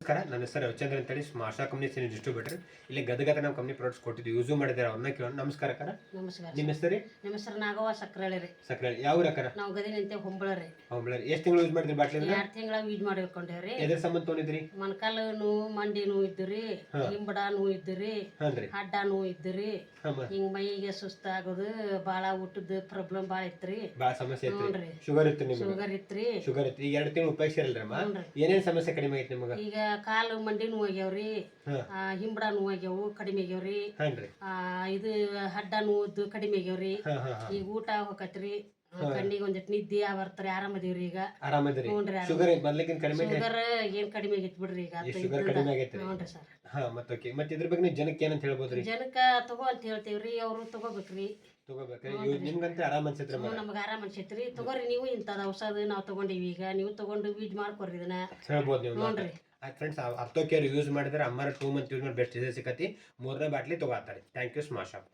ನಮಸ್ಕಾರ ನನ್ನ ಹೆಸರು ರವಿಚಂದ್ರ ಅಂತೇಳಿ ಆಶಾ ಕಂಪ್ನಿ ಸೀನಿಯರ್ ಡಿಸ್ಟ್ರಿಬ್ಯೂಟರ್ ಇಲ್ಲಿ ಗದಗದ ನಮ್ಮ ಕಂಪ್ನಿ ಪ್ರಾಡಕ್ಟ್ಸ್ ಕೊಟ್ಟಿದ್ದು ಯೂಸು ಮಾಡಿದ್ದಾರೆ ಅವ್ರನ್ನ ಕೇಳೋಣ. ನಮಸ್ಕಾರ ಅಕ್ಕ ನಮಸ್ಕಾರ ನಿಮ್ಮ ಹೆಸರು ನಮ್ಮ ಹೆಸರು ನಾಗವ್ವ ಸಕ್ರಳ್ಳಿ ರೀ. ಸಕ್ಕರೆ ಯಾವ ಅಕ್ಕರ ನಾವು ಗದಿ ನಿಂತೆ ಹೊಂಬಳ ರೀ. ಹೊಂಬಳ ಎಷ್ಟು ತಿಂಗಳು ಯೂಸ್ ಮಾಡಿದ್ರಿ ಬಾಟ್ಲಿ ಎರಡು ತಿಂಗಳ ಯೂಸ್ ಮಾಡಿಕೊಂಡೇವ್ರಿ ಎದ್ರ ಸಂಬಂಧ ತೊಗೊಂಡಿದ್ರಿ ಮೊಣಕಾಲು ನೋವು ಮಂಡಿ ನೋವು ಇದ್ದುರಿ ಹಿಂಬಡ ನೋವು ಇದ್ದುರಿ ಅಡ್ಡ ನೋವು ಇದ್ದುರಿ ಹಿಂಗ್ ಮೈಗೆ ಸುಸ್ತಾಗೋದು ಭಾಳ ಊಟದ ಪ್ರಾಬ್ಲಮ್ ಬಾಳ ಇತ್ರಿ ಬಾಳ ಸಮಸ್ಯೆ ಇತ್ತು ಶುಗರ್ ಇತ್ತು ನಿಮ್ಗೆ? ಶುಗರ್ ಇತ್ರಿ ಶುಗರ್ ಇತ್ತು. ಈಗ ಎರಡು ತಿಂಗಳು ಉಪಯೋಗಿಸಿರಲ್ರಮ್ಮ? ಏನೇನು ಸಮಸ್ಯೆ ಕಡಿಮೆ ಆಯ್ತು ನಿಮಗೆ? ಈಗ ಕಾಲು ಮಂಡಿ ನೋವು ಆಗ್ಯಾವ್ರಿ ಆ, ಹಿಂಬಡ ನೋವು ಆಗ್ಯಾವು ಕಡಿಮೆ ಆಗ್ಯಾವ್ರಿ ರೀ. ಆ, ಇದು ಅಡ್ಡ ನೋವು ಕಡಿಮೆ ಆಗ್ಯಾವ್ರಿ ರೀ. ಹಾಂ ಹಾಂ ಈಗ ಊಟ ಹೋಗತ್ರಿ ಕಣ್ಣಿಗೆ ಒಂದಿಟ್ಟು ನಿದ್ದೆ ಬರ್ತಾರೆ ಆರಾಮದಿವ್ರಿ ಈಗ. ಆರಾಮದಿರಿ? ಹ್ಞೂನ್ರಿ ಆರಾಮ. ಶುಗರ್ ಕಡಿಮೆ? ಶುಗರ್ ಏನ್ ಕಡಿಮೆ ಆಗೈತಿ ಬಿಡ್ರಿ ಈಗ ಈ ಶುಗರ್ ಕಡಿಮೆ ಆಗೈತ್ರಿ. ಹ್ಞೂನ್ರಿ ಸರ್. ಹಾ ಮತ್ತೆ ಓಕೆ ಮತ್ತೆ ಇದ್ರ ಬಗ್ಗೆ ನೀವು ಜನಕ್ಕೆ ಏನಂತ ಹೇಳ್ಬೋದ್ರಿ? ಜನಕ್ಕ ತಗೋ ಅಂತ ಹೇಳ್ತೇವ್ರಿ ಅವ್ರು ತಗೋಬೇಕ್ರಿ. ತಗೋಬೇಕ್ರಿ ಇವ್ ನಿಮ್ಗಂತ ಆರಾಮ್ ಅನ್ಸತ್ರಿ ನಮ್ಗೆ ಆರಾಮ್ ಅನ್ಸೈತ್ರಿ ತಗೋರಿ ನೀವು ಇಂಥದ್ದು ಔಷಧ ನಾವು ತಗೊಂಡೀವಿ ಈಗ. ನೀವು ತಗೊಂಡು ಯೂಸ್ ಮಾಡ್ಕೊರಿ ಇದನ್ನ. ಹೇಳ್ಬೋದು ನೀವು ಆಯ್ತು ಫ್ರೆಂಡ್ಸ್ ಅರ್ಥೋ ಕೇರ್ ಯೂಸ್ ಮಾಡಿದ್ರೆ ಅಮ್ಮರ ಟೂ ಮಂತ್ ಯೂಸ್ ಮಾಡಿ ಬೆಸ್ಟ್ ಸಿಕ್ಕತಿ. ಮೂರನೇ ಬಾಟ್ಲಿ ತಗೋತಾರೆ ಥ್ಯಾಂಕ್ ಯು ಸ್ಮಾಶ್